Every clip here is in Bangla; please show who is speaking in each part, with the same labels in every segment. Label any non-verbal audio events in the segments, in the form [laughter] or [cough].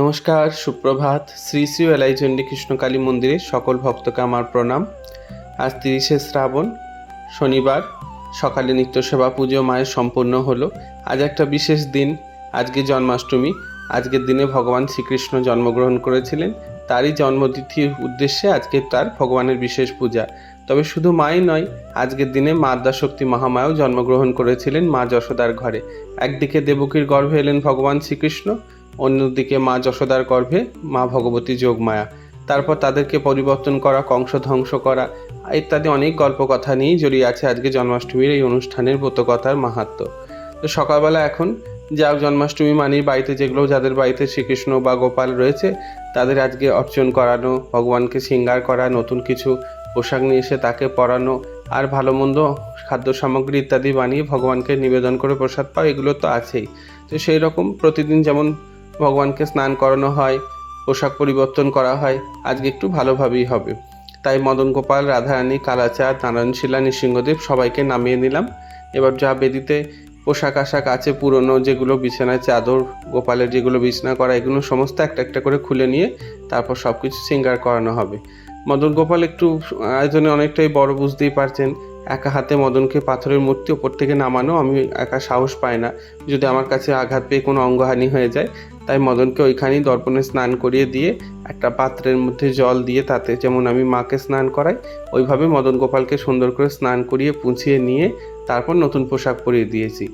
Speaker 1: নমস্কার, সুপ্রভাত। শ্রী শ্রী এলাই এলাইচণ্ডী কৃষ্ণকালী মন্দিরে সকল ভক্তকে আমার প্রণাম। আজ তিরিশে শ্রাবণ, শনিবার, সকালে নিত্য সেবা পুজো মায়ের সম্পূর্ণ হলো। আজ একটা বিশেষ দিন, আজকে জন্মাষ্টমী। আজকের দিনে ভগবান শ্রীকৃষ্ণ জন্মগ্রহণ করেছিলেন। তারই জন্মতিথির উদ্দেশ্যে আজকে তার ভগবানের বিশেষ পূজা। তবে শুধু মাই নয়, আজকের দিনে মা মহামায়াও জন্মগ্রহণ করেছিলেন মা যশোদার ঘরে। একদিকে দেবকীর গর্ভে এলেন ভগবান শ্রীকৃষ্ণ অন্যদিকে মা যশোদার গর্ভে মা ভগবতী যোগমায়া। তারপর তাদেরকে পরিবর্তন করা কংস ধ্বংস করা, ইত্যাদি অনেক গল্প কথা নিয়েই জড়িয়ে আছে আজকে জন্মাষ্টমীর এই অনুষ্ঠানের ব্রতকথার মাহাত্ম। তো সকালবেলা এখন যা জন্মাষ্টমী মানেই বাড়িতে যেগুলো যাদের বাড়িতে শ্রীকৃষ্ণ বা গোপাল রয়েছে, তাদের আজকে অর্চন করানো, ভগবানকে শৃঙ্গার করা, নতুন কিছু পোশাক নিয়ে এসে তাকে পরানো আর ভালো মন্দ খাদ্য সামগ্রী ইত্যাদি বানিয়ে ভগবানকে নিবেদন করে প্রসাদ পাওয়া, এগুলো তো আছেই। তো সেই রকম প্রতিদিন যেমন ভগবানকে স্নান করানো হয়, পোশাক পরিবর্তন করা হয়, আজকে একটু ভালোভাবেই হবে। তাই মদন গোপাল, রাধারানী, কালাচাঁদ, নারায়ণশিলা, নৃসিংহদেব সবাইকে নামিয়ে নিলাম। এবার যা বেদিতে পোশাক আশাক আছে, পুরনো যেগুলো বিছানায়, চাদর, গোপালের যেগুলো বিছানা করা, এগুলো সমস্ত একটা একটা করে খুলে নিয়ে তারপর সব কিছু সিঙ্গার করানো হবে। মদন গোপাল একটু আয়োজনে অনেকটাই বড় বুঝতেই পারছেন, একা হাতে মদনকে পাথরের মূর্তি ওপর থেকে নামানো, আমি একা সাহস পাই না। যদি আমার কাছে আঘাত পেয়ে কোনো অঙ্গহানি হয়ে যায় তাই মদনকে ওইখানেই দর্পণে স্নান করিয়ে দিয়ে একটা পাত্রের মধ্যে জল দিয়ে তাতে যেমন আমি মাকে স্নান করাই, ওইভাবে মদন গোপালকে সুন্দর করে স্নান করিয়ে পুঁছিয়ে নিয়ে তারপর নতুন পোশাক পরিয়ে দিয়েছি।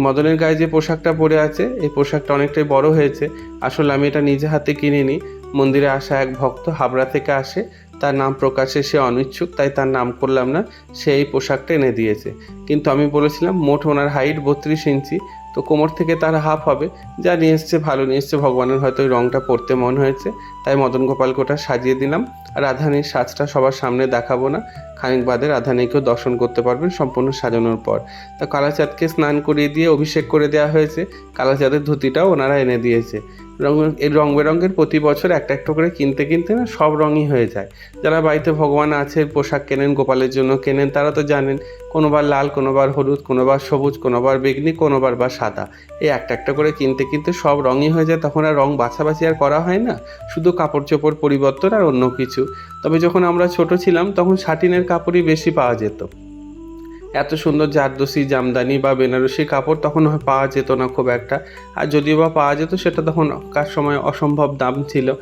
Speaker 1: মদনের গায়ে যে পোশাকটা পরে আছে, এই পোশাকটা অনেকটাই বড় হয়েছে। আসলে আমি এটা নিজে হাতে কিনিনি। মন্দিরে আসা এক ভক্ত হাবড়া থেকে আসে, তার নাম প্রকাশে সে অনিচ্ছুক, তাই তার নাম করলাম না, সে এই পোশাকটা এনে দিয়েছে। কিন্তু আমি বলেছিলাম, মোট ওনার হাইট বত্রিশ ইঞ্চি তো কোমর থেকে তার হাফ হবে। যা নিয়ে এসছে ভালো, নিয়ে এসছে। ভগবানের হয়তো ওই রঙটা পরতে মন হয়েছে। তাই মদন গোপালকে ওটা সাজিয়ে দিলাম। রাধানীর সাজটা সবার সামনে দেখাবো না। খানিক বাদে রাধানীকেও দর্শন করতে পারবেন সম্পূর্ণ সাজানোর পর। তা কালাচাঁদকে স্নান করিয়ে দিয়ে অভিষেক করে দেওয়া হয়েছে। কালাচাঁদের ধুতিটাও ওনারা এনে দিয়েছে। রঙ এই রং বেরঙের প্রতি বছর একটা একটা করে কিনতে কিনতে না সব রঙই হয়ে যায়। যারা বাড়িতে ভগবান আছে, পোশাক কেনেন, গোপালের জন্য কেনেন, তারা তো জানেন, কোনোবার লাল, কোনোবার হলুদ, কোনোবার সবুজ, কোনোবার বেগনি, কোনোবার বা সাদা। এই একটা একটা করে কিনতে কিনতে সব রঙই হয়ে যায়, তখন আর রং বাছাবাছি আর করা হয় না। শুধু কাপড় চোপড় পরিবর্তন আর অন্য কিছু। তবে যখন আমরা ছোট ছিলাম, তখন সাটিনের কাপড়ই বেশি পাওয়া যেত। এত সুন্দর জারদোসি জামদানি বা বেনারসি কাপড় তখন পাওয়া যেত না খুব একটা। আর যদিও বা পাওয়া যেত, সেটা তখন কার সময় অসম্ভব দাম ছিল।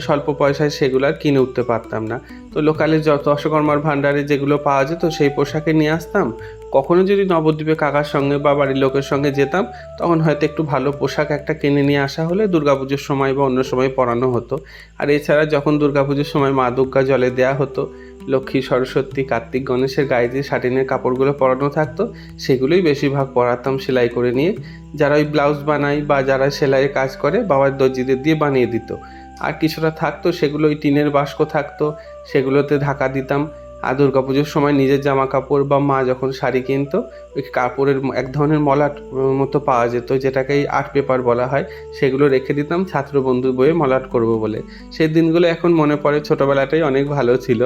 Speaker 1: স্বল্প পয়সায় সেগুলো আর কিনে উঠতে পারতাম না। তো লোকালে যত অশ্বকর্মার ভাণ্ডারে যেগুলো পাওয়া যেত, সেই পোশাকে নিয়ে আসতাম। কখনো যদি নবদ্বীপে কাকার সঙ্গে বা বাড়ির লোকের সঙ্গে যেতাম, তখন হয়তো একটু ভালো পোশাক একটা কিনে নিয়ে আসা হলে দুর্গাপুজোর সময় বা অন্য সময় পরানো হতো। আর এছাড়া যখন দুর্গাপুজোর সময় মা দুর্গা জলে দেয়া হতো, লক্ষ্মী, সরস্বতী, কার্তিক, গণেশের গায়ে যে শাটিনের কাপড়গুলো পরানো থাকতো, সেগুলোই বেশিরভাগ পরাতাম সেলাই করে নিয়ে, যারা ওই ব্লাউজ বানায় বা যারা সেলাইয়ের কাজ করে, বাবার দর্জিদের দিয়ে বানিয়ে দিত। আর কিছুটা থাকতো, সেগুলো ওই টিনের বাস্ক থাকতো, সেগুলোতে ঢাকা দিতাম। আর দুর্গাপুজোর সময় নিজের জামা কাপড় বা মা যখন শাড়ি কিনতো, ওই কাপড়ের এক ধরনের মলাট মতো পাওয়া যেত যেটাকে আর্ট পেপার বলা হয়। সেগুলো রেখে দিতাম ছাত্র বন্ধু বইয়ে মলাট করব বলে। সেই দিনগুলো এখন মনে পড়ে ছোটোবেলাটাই অনেক ভালো ছিল।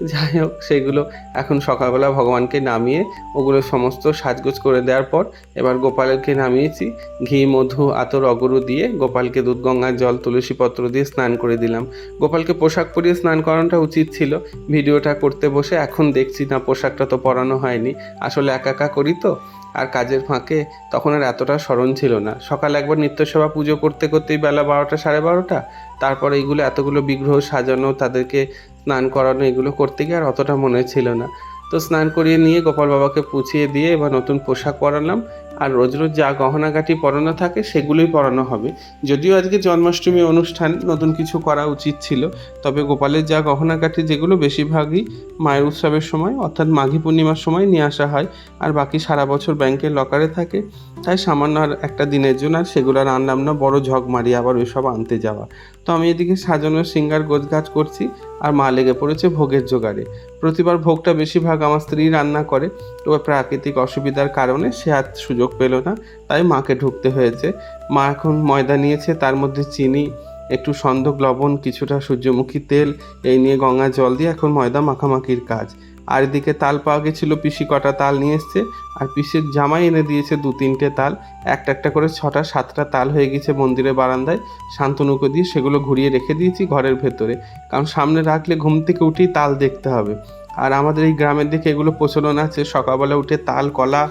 Speaker 1: যাই হোক, সেগুলো এখন সকালবেলা ভগবানকে নামিয়ে ওগুলো সমস্ত সাজগোজ করে দেওয়ার পর এবার গোপালকে নামিয়েছি। ঘি, মধু, আতর, অগরু দিয়ে গোপালকে দুধ গঙ্গার জল তুলসী পত্র দিয়ে স্নান করে দিলাম। গোপালকে পোশাক পরিয়ে স্নান করানোটা উচিত ছিল। ভিডিওটা করতে বসে এখন দেখছি, না, পোশাকটা তো পরানো হয়নি। আসলে একা একা করি তো। আর কাজের ফাঁকে তখন আর এতটা স্মরণ ছিল না। সকালে একবার নিত্যসেবা পুজো করতে করতেই বেলা বারোটা, সাড়ে বারোটা। তারপর এইগুলো এতগুলো বিগ্রহ সাজানো, তাদেরকে স্নান করানো এগুলো করতে গিয়ে আর অতটা মনে ছিল না। তো স্নান করিয়ে নিয়ে গোপাল বাবাকে পুছিয়ে দিয়ে এবার নতুন পোশাক পরালাম। আর রোজ রোজ যা গহনাগাটি পরানো থাকে সেগুলোই পরানো হবে। যদিও আজকে জন্মাষ্টমী অনুষ্ঠান, নতুন কিছু করা উচিত ছিল। তবে গোপালের যা গহনাগাটি যেগুলো বেশিরভাগই মায়ের উৎসবের সময়, অর্থাৎ মাঘী পূর্ণিমার সময় নিয়ে আসা হয় আর বাকি সারা বছর ব্যাংকের লকারে থাকে, তাই সামান্য আর একটা দিনের জন্য আর সেগুলো আর আনলাম না বড় ঝক মারি আবার ওইসব আনতে যাওয়া। তো আমি এদিকে সাজানো সিঙ্গার গোছগাছ করছি আর মা লেগে পড়েছে ভোগের জোগাড়ে। প্রতিবার ভোগটা বেশিরভাগ আমার স্ত্রী রান্না করে তো প্রাকৃতিক অসুবিধার কারণে সে আর সুযোগ পেল না, তাই মাকে ঢুকতে হয়েছে। মা এখন ময়দা নিয়েছে, তার মধ্যে চিনি একটু সন্ধক লবণ, কিছুটা সূর্যমুখী তেল, এই নিয়ে গঙ্গা জল দিয়ে এখন ময়দা মাখামাখির কাজ। আর এদিকে তাল পাওয়া গেছিল, পিসি কটা তাল নিয়ে এসছে। আর পিসির জামাই এনে দিয়েছে দু তিনটে তাল। একটা একটা করে ছটা সাতটা তাল হয়ে গেছে মন্দিরের বারান্দায়। শান্তনুকে দিয়ে সেগুলো ঘুরিয়ে রেখে দিয়েছি ঘরের ভেতরে। কারণ সামনে রাখলে ঘুম থেকে উঠেই তাল দেখতে হবে। আর আমাদের এই গ্রামের দিকে এগুলো প্রচলন আছে। সকালবেলা উঠে তাল, কলা,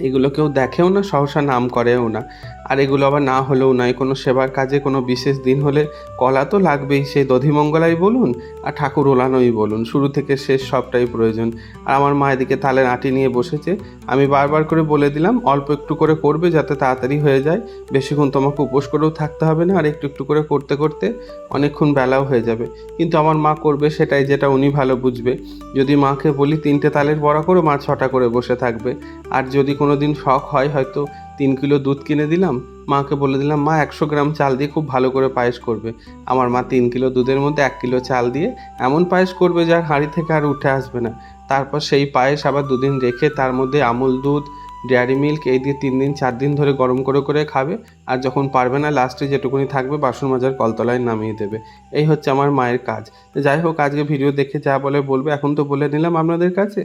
Speaker 1: এগুলো কেউ দেখেও না, সহসা নাম করেও না। আর এগুলো আবার না হলেও নয়, কোনো সেবার কাজে, কোনো বিশেষ দিন হলে কলা তো লাগবেই সে দধিমঙ্গলাই বলুন আর ঠাকুর ওলানোই বলুন, শুরু থেকে শেষ সবটাই প্রয়োজন। আর আমার মা এদিকে তালের আটি নিয়ে বসেছে, আমি বারবার করে বলে দিলাম, অল্প একটু করে করবে যাতে তাড়াতাড়ি হয়ে যায়, বেশিক্ষণ তোমাকে উপোস করেও থাকতে হবে না, আর একটু একটু করে করতে করতে অনেকক্ষণ বেলাও হয়ে যাবে। কিন্তু আমার মা করবে সেটাই যেটা উনি ভালো বুঝবে, যদি মাকে বলি তিনটে তালের বড়া করে, মা ছটা করে বসে থাকবে। আর যদি কোনো দিন শখ হয় হয়তো তিন কিলো দুধ কিনে দিলাম, মাকে বলে দিলাম, মা, একশো গ্রাম চাল দিয়ে খুব ভালো করে পায়েস করবে। আমার মা তিন কিলো দুধের মধ্যে এক কিলো চাল দিয়ে এমন পায়েস করবে যার হাঁড়ি থেকে আর উঠে আসবে না। তারপর সেই পায়েস আবার দুদিন রেখে তার মধ্যে আমুল দুধ, ডেয়ারি মিল্ক, এই দিয়ে তিন দিন, চার দিন ধরে গরম করে করে খাবে। আর যখন পারবে না, লাস্টে যেটুকুনি থাকবে, বাসন মাজার কলতলায় নামিয়ে দেবে। এই হচ্ছে আমার মায়ের কাজ। যাই হোক, আজকে ভিডিও দেখে যা বলে বলবে, এখন তো বলে নিলাম আপনাদের কাছে।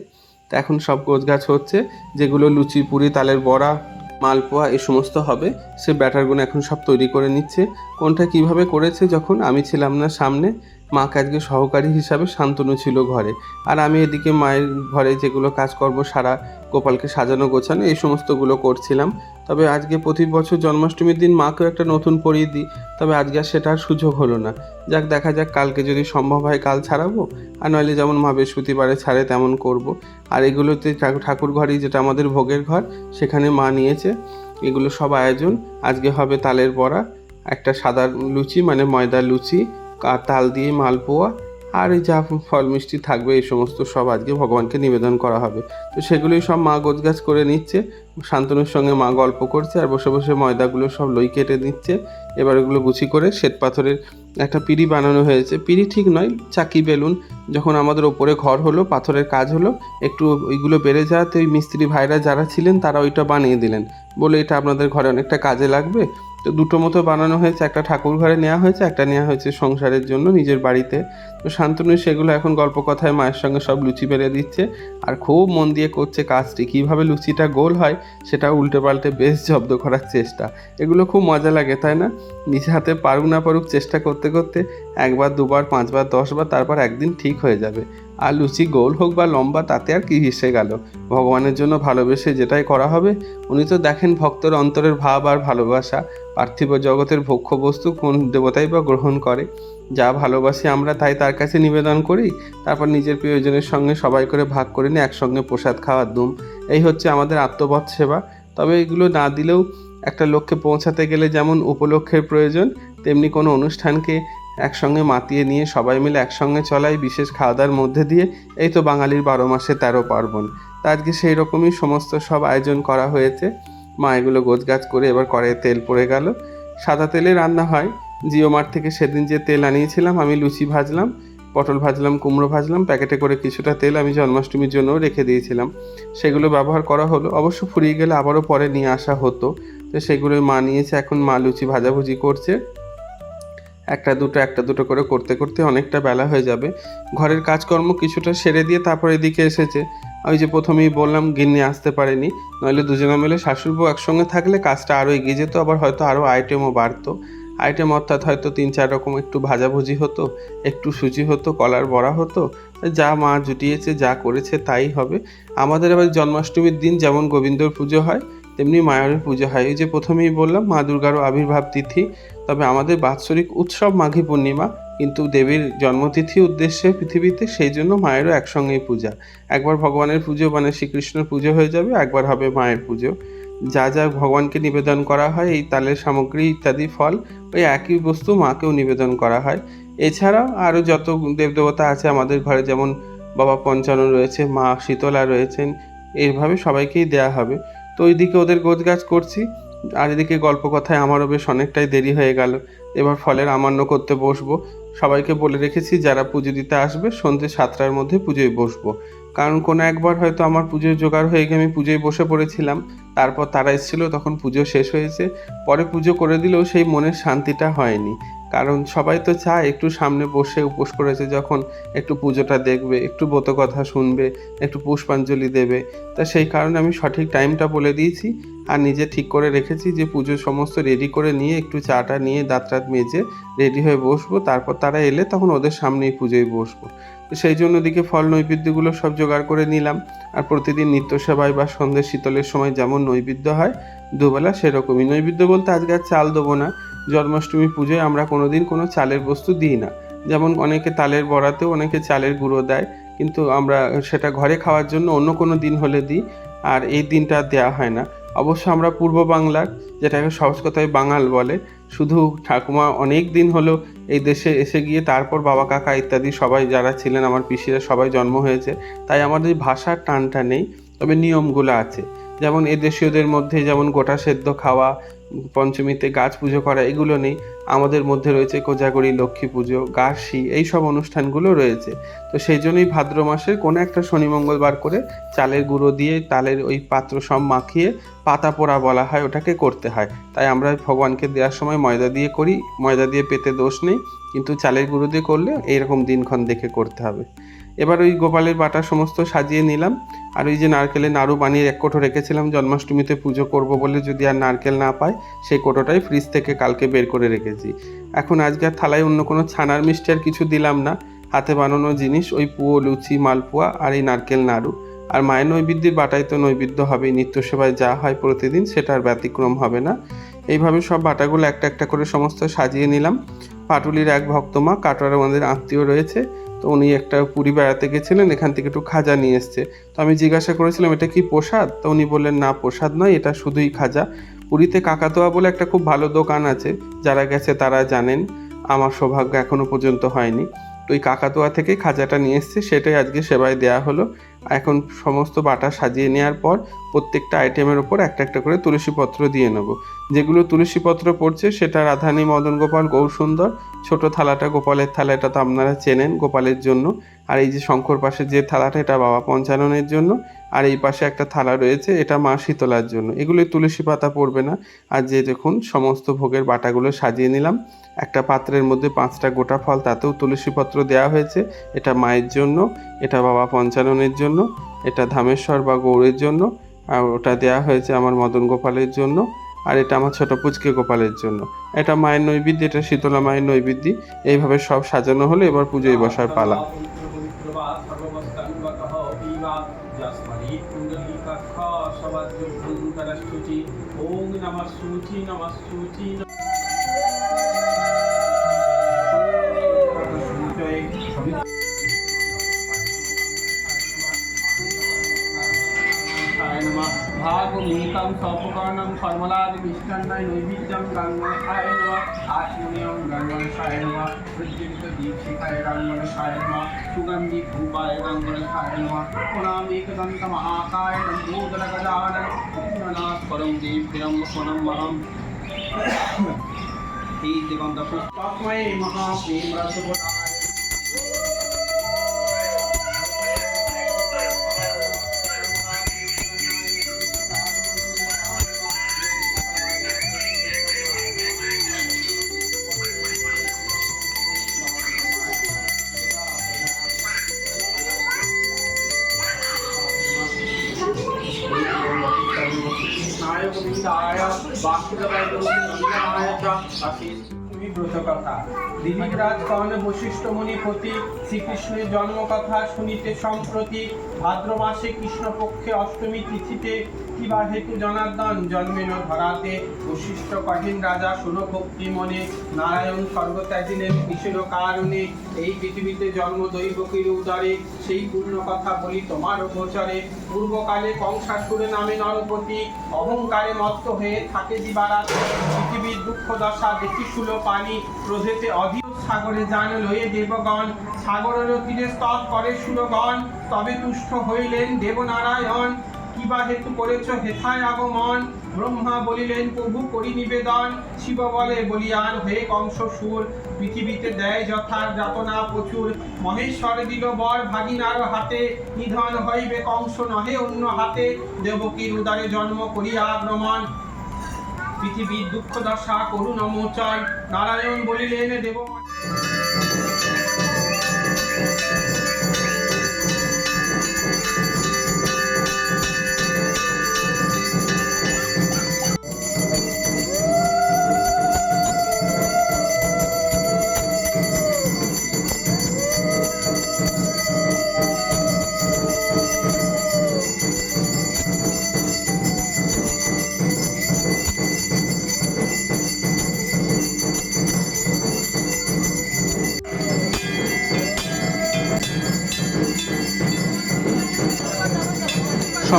Speaker 1: তো এখন সব গোছ গাছ হচ্ছে, যেগুলো লুচি, পুরি, তালের বড়া মালপোয়া এ সমস্ত হবে। সে ব্যাটারগুলো এখন সব তৈরি করে নিচ্ছে। কোনটা কীভাবে করেছে যখন আমি ছিলাম না সামনে মাকে আজকে সহকারী হিসাবে শান্তনু ছিল ঘরে। আর আমি এদিকে মায়ের ঘরে যেগুলো কাজকর্ম সারা গোপালকে সাজানো গোছানো, এই সমস্তগুলো করছিলাম। তবে আজকে প্রতি বছর জন্মাষ্টমীর দিন মাকেও একটা নতুন পরিয়ে দিই। তবে আজকে আর সেটার সুযোগ হলো না। যাক, দেখা যাক, কালকে যদি সম্ভব হয় কাল ছাড়াবো। আর নইলে যেমন মা বৃহস্পতিবারে ছাড়ে তেমন করব। আর এগুলোতে ঠাকুর ঘরই যেটা আমাদের ভোগের ঘর, সেখানে মা নিয়েছে। এগুলো সব আয়োজন। আজকে হবে তালের বড়া, একটা সাদা লুচি মানে ময়দা লুচি আর তাল দিয়ে মালপোয়া আর এই যা ফল মিষ্টি থাকবে, এই সমস্ত সব আজকে ভগবানকে নিবেদন করা হবে। তো সেগুলোই সব মা গোছগাছ করে নিচ্ছে, শান্তনুর সঙ্গে মা গল্প করছে আর বসে বসে ময়দাগুলো সব লই কেটে নিচ্ছে। এবার ওগুলো গুছি করে শ্বেত পাথরের একটা পিড়ি বানানো হয়েছে। পিড়ি ঠিক নয়, চাকি বেলুন। যখন আমাদের ওপরে ঘর হলো, পাথরের কাজ হলো, একটু ওইগুলো বেড়ে যাওয়াতে ওই মিস্ত্রি ভাইরা যারা ছিলেন তারা ওইটা বানিয়ে দিলেন। বলে এটা আপনাদের ঘরে অনেকটা কাজে লাগবে? তো দুটো মতো বানানো হয়েছে, একটা ঠাকুর ঘরে নেওয়া হয়েছে, একটা নেওয়া হয়েছে সংসারের জন্য, নিজের বাড়িতে। তো শান্তনু সেগুলো এখন গল্প কথায় মায়ের সঙ্গে সব লুচি বেড়ে দিচ্ছে আর খুব মন দিয়ে করছে কাজটি। কীভাবে লুচিটা গোল হয়, সেটা উল্টে পাল্টে বেশ জব্দ করার চেষ্টা। এগুলো খুব মজা লাগে, তাই না? নিজে হাতে পারুক না পারুক চেষ্টা করতে করতে একবার, দুবার, পাঁচবার, দশবার, তারপর একদিন ঠিক হয়ে যাবে। আর লুচি গোল হোক বা লম্বা, তাতে আর কি হিসে গেল। ভগবানের জন্য ভালোবেসে যেটাই করা হবে, উনি তো দেখেন ভক্তর অন্তরের ভাব আর ভালোবাসা। পার্থিব জগতের ভক্ষ্য বস্তু কোন দেবতাই বা গ্রহণ করে? যা ভালোবাসি আমরা, তাই তার কাছে নিবেদন করি। তারপর নিজের প্রিয়জনের সঙ্গে সবাই করে ভাগ করে নিয়ে একসঙ্গে প্রসাদ খাওয়ার দুম। এই হচ্ছে আমাদের আত্মবৎ সেবা। তবে এগুলো না দিলেও একটা লক্ষ্যে পৌঁছাতে গেলে যেমন উপলক্ষের প্রয়োজন, তেমনি কোনো অনুষ্ঠানকে একসঙ্গে মাতিয়ে নিয়ে সবাই মিলে একসঙ্গে চলাই বিশেষ খাওয়া দাওয়ার মধ্যে দিয়ে, এই তো বাঙালির বারো মাসে তেরো পার্বণ। তা আজকে সেই রকমই সমস্ত সব আয়োজন করা হয়েছে। মা এগুলো গোছগাছ করে এবার কড়াইয়ে তেল পড়ে গেল। সাদা তেলে রান্না হয়। জিও মার্ট থেকে সেদিন যে তেল আনিয়েছিলাম, আমি লুচি ভাজলাম, পটল ভাজলাম, কুমড়ো ভাজলাম, প্যাকেটে করে কিছুটা তেল আমি জন্মাষ্টমীর জন্যও রেখে দিয়েছিলাম। সেগুলো ব্যবহার করা হলো, অবশ্য ফুরিয়ে গেলে আবারও পরে নিয়ে আসা হতো। তো সেগুলোই মা নিয়েছে, এখন মা লুচি ভাজাভুজি করছে। একটা দুটো একটা দুটো করে করতে করতে অনেকটা বেলা হয়ে যাবে। ঘরের কাজকর্ম কিছুটা সেরে দিয়ে তারপর এদিকে এসেছে। ওই যে প্রথমেই বললাম, গিন্নি আসতে পারেনি। নইলে দুজনে মিলে শাশুড়বু একসঙ্গে থাকলে কাজটা আরও এগিয়ে যেত, আবার হয়তো আরও আইটেমও বাড়তো। আইটেম অর্থাৎ হয়তো তিন চার রকম একটু ভাজাভুজি হতো, একটু সুজি হতো, কলার বড়া হতো, যা মা জুটিয়েছে, যা করেছে তাই হবে। আমাদের আবার জন্মাষ্টমীর দিন যেমন গোবিন্দর পুজো হয়, তেমনি মায়ের পুজো হয়। এই যে প্রথমেই বললাম, মা দুর্গারও আবির্ভাব তিথি, তবে আমাদের বাৎসরিক উৎসব মাঘী পূর্ণিমা, কিন্তু দেবীর জন্মতিথি উদ্দেশ্যে পৃথিবীতে সেই জন্য মায়েরও একসঙ্গেই পূজা। একবার ভগবানের পুজো মানে শ্রীকৃষ্ণের পুজো হয়ে যাবে, একবার হবে মায়ের পুজো। যা যা ভগবানকে নিবেদন করা হয়, এই তালের সামগ্রী ইত্যাদি ফল, ওই একই বস্তু মাকেও নিবেদন করা হয়। এছাড়াও আরও যত দেবদেবতা আছে আমাদের ঘরে, যেমন বাবা পঞ্চানন রয়েছে, মা শীতলা রয়েছেন এইভাবে সবাইকেই দেয়া হবে। তো ওইদিকে ওদের গোছগাছ করছি, আর এদিকে গল্প কথায় আমারও বেশ অনেকটাই দেরি হয়ে গেল। এবার ফলের আমান্য করতে বসবো। সবাইকে বলে রেখেছি, যারা পুজো দিতে আসবে সন্ধ্যে সাতটার মধ্যে পুজোয় বসবো। কারণ কোনো একবার হয়তো আমার পুজোর জোগাড় হয়ে গিয়ে আমি পুজোয় বসে পড়েছিলাম। তারপর তারা এসেছিল, তখন পুজো শেষ হয়েছে। পরে পুজো করে দিলেও সেই মনের শান্তিটা হয়নি। কারণ সবাই তো চায় একটু সামনে বসে উপোস করেছে যখন একটু পুজোটা দেখবে, একটু কথা শুনবে, একটু পুষ্পাঞ্জলি দেবে। তা সেই কারণে আমি সঠিক টাইমটা বলে দিয়েছি আর নিজে ঠিক করে রেখেছি যে পুজো সমস্ত রেডি করে নিয়ে একটু চাটা নিয়ে দাঁত রাত মেজে রেডি হয়ে বসবো। তারপর তারা এলে তখন ওদের সামনেই পুজোয় বসবো। সেই জন্য দিকে ফল, নৈবেদ্যগুলো সব জোগাড় করে নিলাম। আর প্রতিদিন নিত্য সেবায় বা সন্ধ্যে শীতলের সময় যেমন নৈবেদ্য হয়, দুবেলা সেরকমই। নৈবেদ্য বলতে আজকে আর চাল দেবো না। জন্মাষ্টমী পুজোয় আমরা কোনোদিন কোনো চালের বস্তু দিই না। যেমন অনেকে তালের বড়াতেও অনেকে চালের গুঁড়ো দেয়, কিন্তু আমরা সেটা ঘরে খাওয়ার জন্য অন্য কোনো দিন হলে দিই, আর এই দিনটা দেওয়া হয় না। অবশ্য আমরা পূর্ব বাংলার, যেটাকে সহজ কথায় বাঙাল বলে, শুধু ঠাকুমা অনেক দিন হলো এই দেশে এসে গিয়ে তারপর বাবা কাকা ইত্যাদি সবাই যারা ছিলেন, আমার পিসিরা সবাই জন্ম হয়েছে, তাই আমাদের ভাষার টানটা নেই, তবে নিয়মগুলো আছে। যেমন এদেশীয়দের মধ্যে যেমন গোটা সেদ্ধ খাওয়া পঞ্চমীতে গাছ পুজো করা, এগুলো নেই। আমাদের মধ্যে রয়েছে কোজাগরি, লক্ষ্মী পুজো গাছি এই সব অনুষ্ঠানগুলো রয়েছে। তো সেই জন্যই ভাদ্র মাসের কোনো একটা শনি মঙ্গলবার করে চালের গুঁড়ো দিয়ে তালের ওই পাত্র সব মাখিয়ে পাতা পোড়া বলা হয়, ওটাকে করতে হয়। তাই আমরা ভগবানকে দেওয়ার সময় ময়দা দিয়ে করি, ময়দা দিয়ে পেতে দোষ নেই, কিন্তু চালের গুঁড়ো দিয়ে করলে এইরকম দিনক্ষণ দেখে করতে হবে। এবার ওই গোপালের বাটা সমস্ত সাজিয়ে নিলাম। আর ওই যে নারকেলের নাড়ু বানিয়ে এক কোটো রেখেছিলাম, জন্মাষ্টমীতে পুজো করব বলে যদি আর নারকেল না পাই সেই কোটোটাই ফ্রিজ থেকে কালকে বের করে রেখেছি। এখন আজকে আর থালায় অন্য কোনো ছানার মিষ্টি আর কিছু দিলাম না। হাতে বানানো জিনিস, ওই পুয়ো, লুচি, মালপোয়া আর এই নারকেল নাড়ু। আর মায়ের নৈবেদ্যের বাটায় তো নৈবেদ্য হবেই নিত্য সেবায় যা হয় প্রতিদিন সেটার ব্যতিক্রম হবে না। এইভাবে সব বাটাগুলো একটা একটা করে সমস্ত সাজিয়ে নিলাম। পাটুলির এক ভক্তমা কাটোয়ার আমাদের আত্মীয় রয়েছে। তো উনি একটা পুরী বেড়াতে গেছিলেন, এখান থেকে একটু খাজা নিয়ে এসছে। তো আমি জিজ্ঞাসা করেছিলাম, এটা কি প্রসাদ? তো উনি বললেন, না, প্রসাদ নয়, এটা শুধুই খাজা। পুরীতে কাকাতোয়া বলে একটা খুব ভালো দোকান আছে, যারা গেছে তারা জানেন, আমার সৌভাগ্য এখনও পর্যন্ত হয়নি। তো ওই কাকাতোয়া থেকে খাজাটা নিয়ে এসছে, সেটাই আজকে সেবায় দেওয়া হলো। এখন সমস্ত বাটা সাজিয়ে নেওয়ার পর প্রত্যেকটা আইটেমের ওপর একটা একটা করে তুলসীপত্র দিয়ে নেব। যেগুলো তুলসীপত্র পড়ছে, সেটা রাধানী, মদন গোপাল, গৌরসুন্দর, ছোট থালাটা গোপালের থালা, এটা তো আপনারা চেনেন গোপালের জন্য। আর এই যে শঙ্কর পাশে যে থালাটা, এটা বাবা পঞ্চাননের জন্য। আর এই পাশে একটা থালা রয়েছে, এটা মা শীতলার জন্য। এগুলো তুলসী পাতা পড়বে না। আর যে দেখুন, সমস্ত ভোগের বাটাগুলো সাজিয়ে নিলাম। একটা পাত্রের মধ্যে পাঁচটা গোটা ফল, তাতেও তুলসী পত্র দেওয়া হয়েছে। এটা মায়ের জন্য, এটা বাবা পঞ্চাননের জন্য, এটা ধামেশ্বর বা গৌরের জন্য, আর ওটা দেওয়া হয়েছে আমার মদন গোপালের জন্য, আর এটা আমার ছোট পুচকে গোপালের জন্য। এটা মায়ের নৈবেদ্য, এটা শীতলা মায়ের নৈবেদ্য। এইভাবে সব সাজানো হলো, এবার পুজোয় বসার পালা।
Speaker 2: সপকর্ণম কর্মলাদি মিষ্টান্নায় নৈবেদ্যম গঙ্গণসায় নম আত্মনিয়ম গঙ্গণসায় নম প্রজ্বলিত দীপশিখায় গঙ্গণসায় নম সুগন্ধি ধূপায় গঙ্গণসায় নম পুনামেকদন্ত মহাকায় লম্বোদর গজানন পরম দেব্যম সোনমহম [coughs] এই দিগন্ত পুষ্পাত্ময়ে মহাপ্রেম রসগোলায় কথা দিলীপরাজ কর্ণ বশিষ্ঠ প্রতি শ্রীকৃষ্ণের জন্মকথা শুনিতে সম্প্রতি ভাদ্র মাসে কৃষ্ণপক্ষে অষ্টমী তিথিতে কিবা হেতু জনার্দন জন্মেন ধরাতে বশিষ্ঠ কঠিন রাজা শুনো ভক্তি মনে, নারায়ণ স্বর্গত্যাগিলেন কৃষ্ণ কারণে। এই পৃথিবীতে জন্ম দৈবকীর উদরে সেই পূর্ণ কথা বলি তোমার গোচরে। পূর্বকালে কংসাসুর নামে নরপতি, অহংকারে মত্ত হয়ে থাকে দিবারাত পৃথিবীর দুঃখ দশা দেখি শুলো পানি ক্রোধেতে অধীর সাগরে যান লয়ে দেবগণ। সাগরের তীরে স্তব করে সুরগণ তবে তুষ্ট হইলেন দেবনারায়ণ। কিবা হেতু করেছ হেথায় আগমন। ব্রহ্মা বলিলেন, প্রভু করি নিবেদন। শিব বলে, বলিয়ান হয়ে কংস সুর, পৃথিবীতে দেয় যথা যাতনা প্রচুর। মহেশ্বর দিল বর ভাগিনার হাতে, নিধন হইবে কংস নহে অন্য হাতে। দেবকীর উদারে জন্ম করিয়া আক্রমণ পৃথিবীর দুঃখ দশা করুণামোচন নারায়ণ বলিলেন, দেব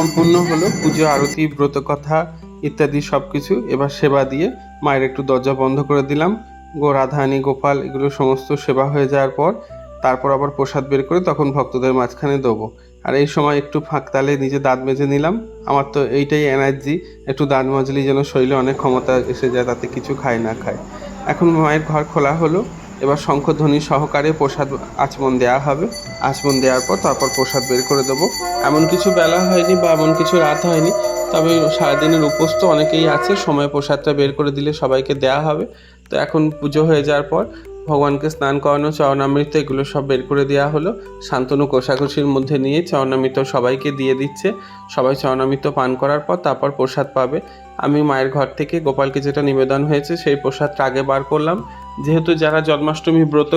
Speaker 1: সম্পূর্ণ হলো পুজো, আরতি ব্রত কথা ইত্যাদি সব কিছু এবার সেবা দিয়ে মায়ের একটু দরজা বন্ধ করে দিলাম। গো রাধানি গোপাল, এগুলো সমস্ত সেবা হয়ে যাওয়ার পর তারপর আবার প্রসাদ বের করে তখন ভক্তদের মাঝখানে দেবো। আর এই সময় একটু ফাঁক তালে নিজে দাঁত মেজে নিলাম। আমার তো এইটাই এনার্জি, একটু দাঁত মাজলি যেন শরীরে অনেক ক্ষমতা এসে যায়, তাতে কিছু খায় না খায়। এখন মায়ের ঘর খোলা হলো। এবার শঙ্খধ্বনি সহকারে প্রসাদ আচমন দেওয়া হবে। আচমন দেওয়ার পর তারপর প্রসাদ বের করে দেবো। এমন কিছু বেলা হয়নি বা এমন কিছু রাত হয়নি, তবে সারাদিনের উপোস তো অনেকেই আছে, সময় প্রসাদটা বের করে দিলে সবাইকে দেওয়া হবে। তো এখন পুজো হয়ে যাওয়ার পর ভগবানকে স্নান করানো, চরণামৃত, এগুলো সব বের করে দেওয়া হলো। শান্তনু কোষাকুষির মধ্যে নিয়ে চরণামৃত সবাইকে দিয়ে দিচ্ছে। সবাই চরণামৃত পান করার পর তারপর প্রসাদ পাবে। আমি মায়ের ঘর থেকে গোপালকে যেটা নিবেদন হয়েছে সেই প্রসাদটা আগে বার করলাম। যেহেতু যারা জন্মাষ্টমী ব্রত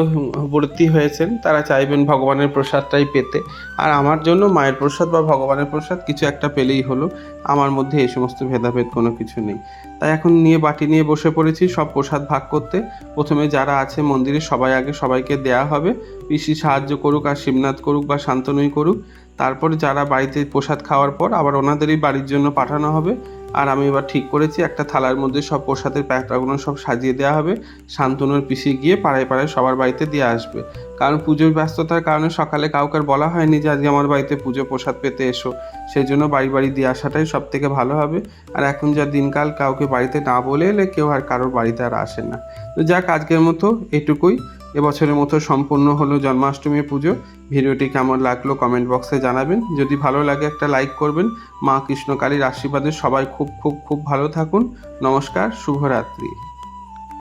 Speaker 1: ব্রতী হয়েছেন, তারা চাইবেন ভগবানের প্রসাদটাই পেতে। আর আমার জন্য মায়ের প্রসাদ বা ভগবানের প্রসাদ কিছু একটা পেলেই হলো। আমার মধ্যে এই সমস্ত ভেদাভেদ কোনো কিছু নেই। তাই এখন নিয়ে বাটি নিয়ে বসে পড়েছি সব প্রসাদ ভাগ করতে। প্রথমে যারা আছে মন্দিরে সবাই আগে সবাইকে দেয়া হবে। পিসি সাহায্য করুক আর শিবনাথ করুক বা শান্তনুই করুক। তারপরে যারা বাড়িতে প্রসাদ খাওয়ার পর আবার ওনাদেরই বাড়ির জন্য পাঠানো হবে। আর আমি এবার ঠিক করেছি, একটা থালার মধ্যে সব প্রসাদের প্যাকটাগুলো সব সাজিয়ে দেওয়া হবে। শান্তনুর পিসি গিয়ে পাড়ায় পাড়ায় সবার বাড়িতে দিয়ে আসবে। কারণ পুজোর ব্যস্ততার কারণে সকালে কাউকে বলা হয়নি যে আজকে আমার বাড়িতে পুজো প্রসাদ পেতে এসো। সেই জন্য বাড়ি বাড়ি দিয়ে আসাটাই সব থেকে ভালো হবে। আর এখন যা দিনকাল, কাউকে বাড়িতে না বলে এলে কেউ আর কারোর বাড়িতে আর আসে না। তো যাক, আজকের মতো এটুকুই। এবছরের মতো সম্পূর্ণ হলো জন্মাষ্টমী পুজো। ভিডিওটি কেমন লাগল কমেন্ট বক্সে জানাবেন। যদি ভালো লাগে একটা লাইক করবেন। মা কৃষ্ণকালীর আশীর্বাদে সবাই খুব খুব খুব ভালো থাকুন। নমস্কার, শুভরাত্রি।